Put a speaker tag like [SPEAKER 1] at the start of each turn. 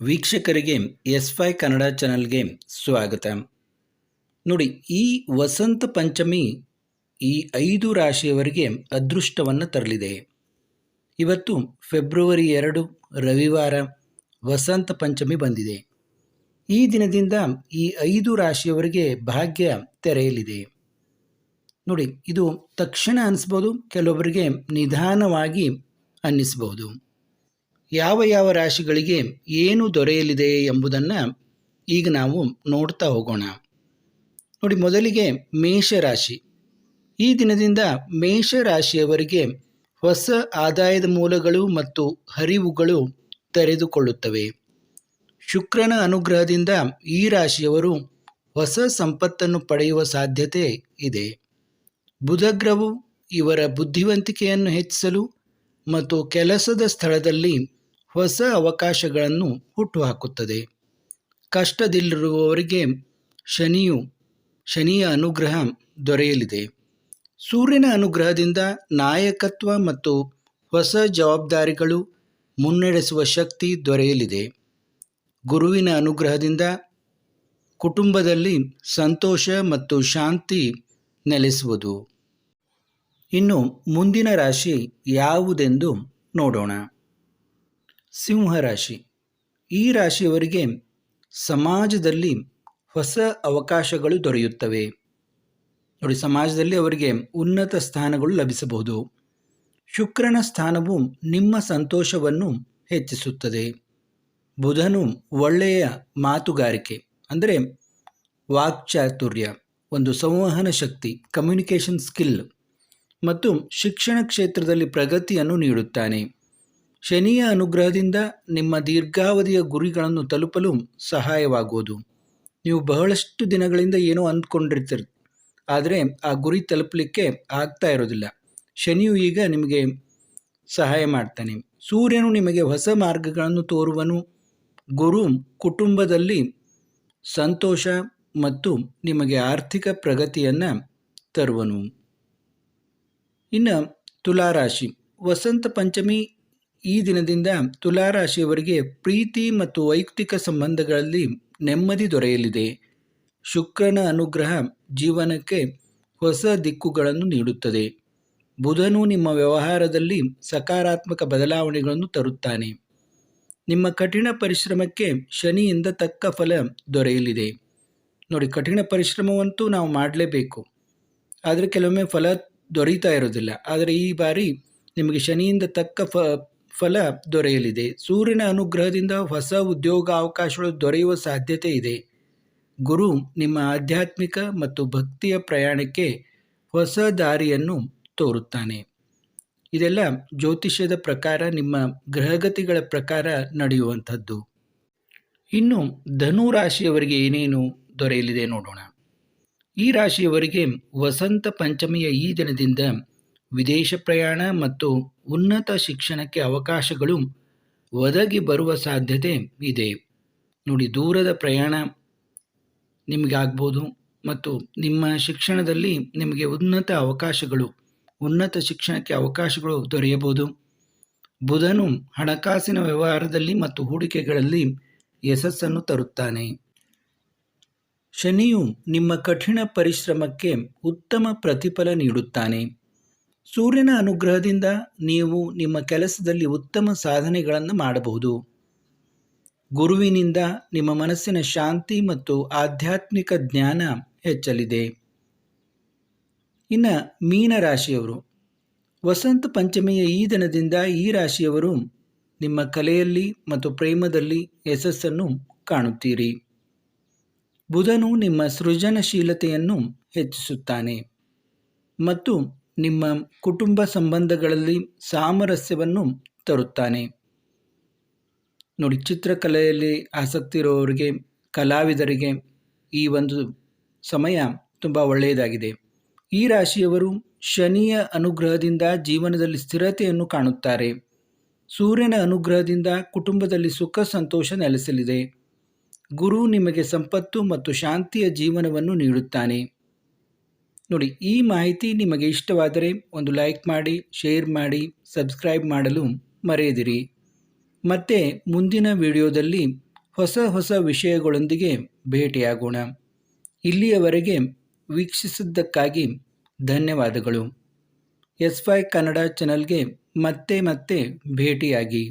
[SPEAKER 1] ವೀಕ್ಷಕರಿಗೆ S Y Kannada ಚಾನಲ್ಗೆ ಸ್ವಾಗತ. ನೋಡಿ, ಈ ವಸಂತ ಪಂಚಮಿ ಈ ಐದು ರಾಶಿಯವರಿಗೆ ಅದೃಷ್ಟವನ್ನು ತರಲಿದೆ. ಇವತ್ತು ಫೆಬ್ರವರಿ ಎರಡು, ರವಿವಾರ ವಸಂತ ಪಂಚಮಿ ಬಂದಿದೆ. ಈ ದಿನದಿಂದ ಈ ಐದು ರಾಶಿಯವರಿಗೆ ಭಾಗ್ಯ ತೆರೆಯಲಿದೆ. ನೋಡಿ, ಇದು ತಕ್ಷಣ ಅನಿಸ್ಬೋದು, ಕೆಲವೊಬ್ಬರಿಗೆ ನಿಧಾನವಾಗಿ ಅನ್ನಿಸ್ಬೋದು. ಯಾವ ಯಾವ ರಾಶಿಗಳಿಗೆ ಏನು ದೊರೆಯಲಿದೆ ಎಂಬುದನ್ನು ಈಗ ನಾವು ನೋಡ್ತಾ ಹೋಗೋಣ. ನೋಡಿ, ಮೊದಲಿಗೆ ಮೇಷರಾಶಿ ಈ ದಿನದಿಂದ ಮೇಷರಾಶಿಯವರಿಗೆ ಹೊಸ ಆದಾಯದ ಮೂಲಗಳು ಮತ್ತು ಹರಿವುಗಳು ತೆರೆದುಕೊಳ್ಳುತ್ತವೆ. ಶುಕ್ರನ ಅನುಗ್ರಹದಿಂದ ಈ ರಾಶಿಯವರು ಹೊಸ ಸಂಪತ್ತನ್ನು ಪಡೆಯುವ ಸಾಧ್ಯತೆ ಇದೆ. ಬುಧಗ್ರಹವು ಇವರ ಬುದ್ಧಿವಂತಿಕೆಯನ್ನು ಹೆಚ್ಚಿಸಲು ಮತ್ತು ಕೆಲಸದ ಸ್ಥಳದಲ್ಲಿ ಹೊಸ ಅವಕಾಶಗಳನ್ನು ಹುಟ್ಟುಹಾಕುತ್ತದೆ. ಕಷ್ಟದಲ್ಲಿರುವವರಿಗೆ ಶನಿಯು ಶನಿಯ ಅನುಗ್ರಹ ದೊರೆಯಲಿದೆ. ಸೂರ್ಯನ ಅನುಗ್ರಹದಿಂದ ನಾಯಕತ್ವ ಮತ್ತು ಹೊಸ ಜವಾಬ್ದಾರಿಗಳು ಮುನ್ನಡೆಸುವ ಶಕ್ತಿ ದೊರೆಯಲಿದೆ. ಗುರುವಿನ ಅನುಗ್ರಹದಿಂದ ಕುಟುಂಬದಲ್ಲಿ ಸಂತೋಷ ಮತ್ತು ಶಾಂತಿ ನೆಲೆಸುವುದು. ಇನ್ನು ಮುಂದಿನ ರಾಶಿ ಯಾವುದೆಂದು ನೋಡೋಣ. ಸಿಂಹರಾಶಿ ಈ ರಾಶಿಯವರಿಗೆ ಸಮಾಜದಲ್ಲಿ ಹೊಸ ಅವಕಾಶಗಳು ದೊರೆಯುತ್ತವೆ. ನೋಡಿ, ಸಮಾಜದಲ್ಲಿ ಅವರಿಗೆ ಉನ್ನತ ಸ್ಥಾನಗಳು ಲಭಿಸಬಹುದು. ಶುಕ್ರನ ಸ್ಥಾನವು ನಿಮ್ಮ ಸಂತೋಷವನ್ನು ಹೆಚ್ಚಿಸುತ್ತದೆ. ಬುಧನು ಒಳ್ಳೆಯ ಮಾತುಗಾರಿಕೆ, ಅಂದರೆ ವಾಕ್ಚಾತುರ್ಯ, ಒಂದು ಸಂವಹನ ಶಕ್ತಿ ಕಮ್ಯುನಿಕೇಷನ್ ಸ್ಕಿಲ್ ಮತ್ತು ಶಿಕ್ಷಣ ಕ್ಷೇತ್ರದಲ್ಲಿ ಪ್ರಗತಿಯನ್ನು ನೀಡುತ್ತಾನೆ. ಶನಿಯ ಅನುಗ್ರಹದಿಂದ ನಿಮ್ಮ ದೀರ್ಘಾವಧಿಯ ಗುರಿಗಳನ್ನು ತಲುಪಲು ಸಹಾಯವಾಗುವುದು. ನೀವು ಬಹಳಷ್ಟು ದಿನಗಳಿಂದ ಏನೋ ಅಂದ್ಕೊಂಡಿರ್ತೀರಿ, ಆದರೆ ಆ ಗುರಿ ತಲುಪಲಿಕ್ಕೆ ಆಗ್ತಾ ಇರೋದಿಲ್ಲ. ಶನಿಯು ಈಗ ನಿಮಗೆ ಸಹಾಯ ಮಾಡ್ತಾನೆ. ಸೂರ್ಯನು ನಿಮಗೆ ಹೊಸ ಮಾರ್ಗಗಳನ್ನು ತೋರುವನು. ಗುರು ಕುಟುಂಬದಲ್ಲಿ ಸಂತೋಷ ಮತ್ತು ನಿಮಗೆ ಆರ್ಥಿಕ ಪ್ರಗತಿಯನ್ನು ತರುವನು. ಇನ್ನು ತುಲಾರಾಶಿ, ವಸಂತ ಪಂಚಮಿ ಈ ದಿನದಿಂದ ತುಲಾರಾಶಿಯವರಿಗೆ ಪ್ರೀತಿ ಮತ್ತು ವೈಯಕ್ತಿಕ ಸಂಬಂಧಗಳಲ್ಲಿ ನೆಮ್ಮದಿ ದೊರೆಯಲಿದೆ. ಶುಕ್ರನ ಅನುಗ್ರಹ ಜೀವನಕ್ಕೆ ಹೊಸ ದಿಕ್ಕುಗಳನ್ನು ನೀಡುತ್ತದೆ. ಬುಧನು ನಿಮ್ಮ ವ್ಯವಹಾರದಲ್ಲಿ ಸಕಾರಾತ್ಮಕ ಬದಲಾವಣೆಗಳನ್ನು ತರುತ್ತಾನೆ. ನಿಮ್ಮ ಕಠಿಣ ಪರಿಶ್ರಮಕ್ಕೆ ಶನಿಯಿಂದ ತಕ್ಕ ಫಲ ದೊರೆಯಲಿದೆ. ನೋಡಿ, ಕಠಿಣ ಪರಿಶ್ರಮವಂತೂ ನಾವು ಮಾಡಲೇಬೇಕು. ಆದರೆ ಕೆಲವೊಮ್ಮೆ ಫಲ ದೊರೀತಾ ಇರೋದಿಲ್ಲ. ಆದರೆ ಈ ಬಾರಿ ನಿಮಗೆ ಶನಿಯಿಂದ ತಕ್ಕ ಫ ಫಲ ದೊರೆಯಲಿದೆ. ಸೂರ್ಯನ ಅನುಗ್ರಹದಿಂದ ಹೊಸ ಉದ್ಯೋಗ ಅವಕಾಶಗಳು ದೊರೆಯುವ ಸಾಧ್ಯತೆ ಇದೆ. ಗುರು, ನಿಮ್ಮ ಆಧ್ಯಾತ್ಮಿಕ ಮತ್ತು ಭಕ್ತಿಯ ಪ್ರಯಾಣಕ್ಕೆ ಹೊಸ ದಾರಿಯನ್ನು ತೋರುತ್ತಾನೆ. ಇದೆಲ್ಲ ಜ್ಯೋತಿಷ್ಯದ ಪ್ರಕಾರ ನಿಮ್ಮ ಗ್ರಹಗತಿಗಳ ಪ್ರಕಾರ ನಡೆಯುವಂಥದ್ದು. ಇನ್ನು ಧನು ರಾಶಿಯವರಿಗೆ ಏನೇನು ದೊರೆಯಲಿದೆ ನೋಡೋಣ. ಈ ರಾಶಿಯವರಿಗೆ ವಸಂತ ಪಂಚಮಿಯ ಈ ದಿನದಿಂದ ವಿದೇಶ ಪ್ರಯಾಣ ಮತ್ತು ಉನ್ನತ ಶಿಕ್ಷಣಕ್ಕೆ ಅವಕಾಶಗಳು ಒದಗಿ ಬರುವ ಸಾಧ್ಯತೆ ಇದೆ. ನೋಡಿ, ದೂರದ ಪ್ರಯಾಣ ನಿಮಗಾಗ್ಬೋದು ಮತ್ತು ನಿಮ್ಮ ಶಿಕ್ಷಣದಲ್ಲಿ ನಿಮಗೆ ಉನ್ನತ ಅವಕಾಶಗಳು, ಉನ್ನತ ಶಿಕ್ಷಣಕ್ಕೆ ಅವಕಾಶಗಳು ದೊರೆಯಬಹುದು. ಬುಧನು ಹಣಕಾಸಿನ ವ್ಯವಹಾರದಲ್ಲಿ ಮತ್ತು ಹೂಡಿಕೆಗಳಲ್ಲಿ ಯಶಸ್ಸನ್ನು ತರುತ್ತಾನೆ. ಶನಿಯು ನಿಮ್ಮ ಕಠಿಣ ಪರಿಶ್ರಮಕ್ಕೆ ಉತ್ತಮ ಪ್ರತಿಫಲ ನೀಡುತ್ತಾನೆ. ಸೂರ್ಯನ ಅನುಗ್ರಹದಿಂದ ನೀವು ನಿಮ್ಮ ಕೆಲಸದಲ್ಲಿ ಉತ್ತಮ ಸಾಧನೆಗಳನ್ನು ಮಾಡಬಹುದು. ಗುರುವಿನಿಂದ ನಿಮ್ಮ ಮನಸ್ಸಿನ ಶಾಂತಿ ಮತ್ತು ಆಧ್ಯಾತ್ಮಿಕ ಜ್ಞಾನ ಹೆಚ್ಚಲಿದೆ. ಇನ್ನು ಮೀನ ರಾಶಿಯವರು. ವಸಂತ ಪಂಚಮಿಯ ಈ ದಿನದಿಂದ ಈ ರಾಶಿಯವರು ನಿಮ್ಮ ಕಲೆಯಲ್ಲಿ ಮತ್ತು ಪ್ರೇಮದಲ್ಲಿ ಯಶಸ್ಸನ್ನು ಕಾಣುತ್ತೀರಿ. ಬುಧನು ನಿಮ್ಮ ಸೃಜನಶೀಲತೆಯನ್ನು ಹೆಚ್ಚಿಸುತ್ತಾನೆ. ಮತ್ತು ನಿಮ್ಮ ಕುಟುಂಬ ಸಂಬಂಧಗಳಲ್ಲಿ ಸಾಮರಸ್ಯವನ್ನು ತರುತ್ತಾನೆ. ನೋಡಿ, ಚಿತ್ರಕಲೆಯಲ್ಲಿ ಆಸಕ್ತಿ ಇರುವವರಿಗೆ ಕಲಾವಿದರಿಗೆ ಈ ಒಂದು ಸಮಯ ತುಂಬ ಒಳ್ಳೆಯದಾಗಿದೆ. ಈ ರಾಶಿಯವರು ಶನಿಯ ಅನುಗ್ರಹದಿಂದ ಜೀವನದಲ್ಲಿ ಸ್ಥಿರತೆಯನ್ನು ಕಾಣುತ್ತಾರೆ. ಸೂರ್ಯನ ಅನುಗ್ರಹದಿಂದ ಕುಟುಂಬದಲ್ಲಿ ಸುಖ, ಸಂತೋಷ ನೆಲೆಸಲಿದೆ. ಗುರು ನಿಮಗೆ ಸಂಪತ್ತು ಮತ್ತು ಶಾಂತಿಯ ಜೀವನವನ್ನು ನೀಡುತ್ತಾನೆ. ನೋಡಿ, ಈ ಮಾಹಿತಿ ನಿಮಗೆ ಇಷ್ಟವಾದರೆ ಒಂದು ಲೈಕ್ ಮಾಡಿ, ಶೇರ್ ಮಾಡಿ, ಸಬ್ಸ್ಕ್ರೈಬ್ ಮಾಡಲು ಮರೆಯದಿರಿ. ಮತ್ತೆ ಮುಂದಿನ ವಿಡಿಯೋದಲ್ಲಿ ಹೊಸ ಹೊಸ ವಿಷಯಗಳೊಂದಿಗೆ ಭೇಟಿಯಾಗೋಣ. ಇಲ್ಲಿಯವರೆಗೆ ವೀಕ್ಷಿಸಿದ್ದಕ್ಕಾಗಿ ಧನ್ಯವಾದಗಳು. ಎಸ್ ವೈ ಕನ್ನಡ ಚಾನಲ್ಗೆ ಮತ್ತೆ ಮತ್ತೆ ಭೇಟಿಯಾಗಿ.